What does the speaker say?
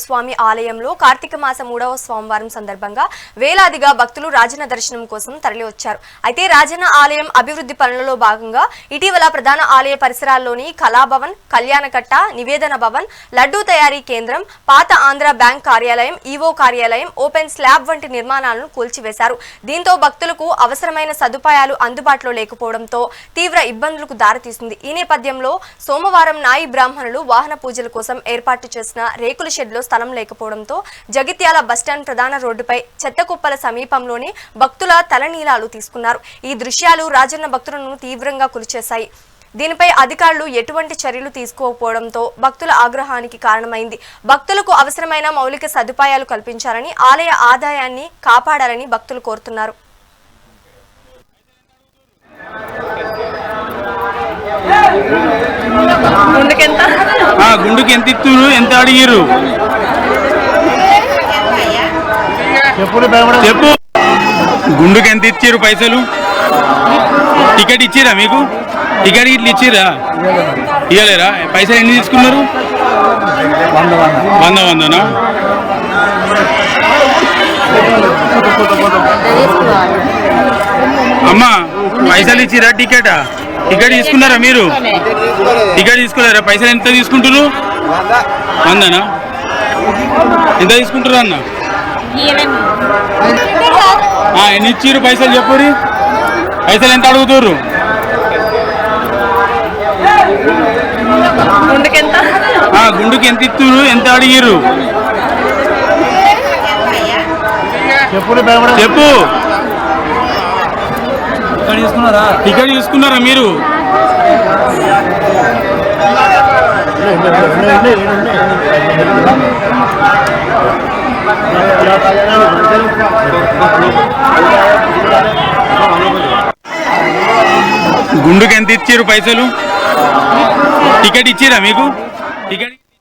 స్వామి ఆలయంలో కార్తీక మాస మూడవ సోమవారం సందర్భంగా వేలాదిగా భక్తులు రాజన దర్శనం కోసం తరలివచ్చారు. అయితే రాజన ఆలయం అభివృద్ధి పనులలో భాగంగా ఇటీవల ప్రధాన ఆలయ పరిసరాల్లోని కళాభవన్ కళ్యాణకట్ట నివేదన భవన్ లడ్డూ తయారీ కేంద్రం పాత ఆంధ్ర బ్యాంక్ కార్యాలయం ఈవో కార్యాలయం ఓపెన్ స్లాబ్ వంటి నిర్మాణాలను కూల్చివేశారు. దీంతో భక్తులకు అవసరమైన సదుపాయాలు అందుబాటులో లేకపోవడంతో తీవ్ర ఇబ్బందులకు దారితీసింది. ఈ నేపథ్యంలో సోమవారం నాయి బ్రాహ్మణులు వాహన పూజల కోసం ఏర్పాటు చేసిన రేకుల షెడ్లో స్థలం లేకపోవడంతో జగిత్యాల బస్టాండ్ ప్రధాన రోడ్డుపై చెత్తకుప్పల సమీపంలోనే భక్తుల తలనీలాలు తీసుకున్నారు. ఈ దృశ్యాలు రాజన్న భక్తులను తీవ్రంగా కురిచేశాయి. దీనిపై అధికారులు ఎటువంటి చర్యలు తీసుకోకపోవడంతో భక్తుల ఆగ్రహానికి కారణమైంది. భక్తులకు అవసరమైన మౌలిక సదుపాయాలు కల్పించాలని ఆలయ ఆదాయాన్ని కాపాడాలని భక్తులు కోరుతున్నారు. Yeah. గుండుకి ఎంత ఇస్తున్నారు ఎంత అడిగిరు చెప్పు గుండుకి ఎంత ఇచ్చారు పైసలు? టికెట్ ఇచ్చిరా మీకు? టికెట్ ఇట్లా ఇచ్చిరా ఇవ్వలేరా పైసలు ఎన్ని తీసుకున్నారు? వంద వందనా? అమ్మా పైసలు ఇచ్చిరా టికెటా? టికెట్ తీసుకున్నారా మీరు? టికెట్ తీసుకోలేరా పైసలు ఎంత తీసుకుంటారు వందనా? ఎంత తీసుకుంటారు అన్న? ఆ, ఎన్ని ఇచ్చిర్రు పైసలు చెప్పురి పైసలు ఎంత అడుగుతుర్రు? గుండుకి ఎంత ఇస్తున్నారు ఎంత అడిగిర్రు? చెప్పు. టికెట్ తీసుకున్నారా? మీరు? గుండుకి ఎంత ఇచ్చిర్రు పైసలు? టికెట్ ఇచ్చిరా మీకు? టికెట్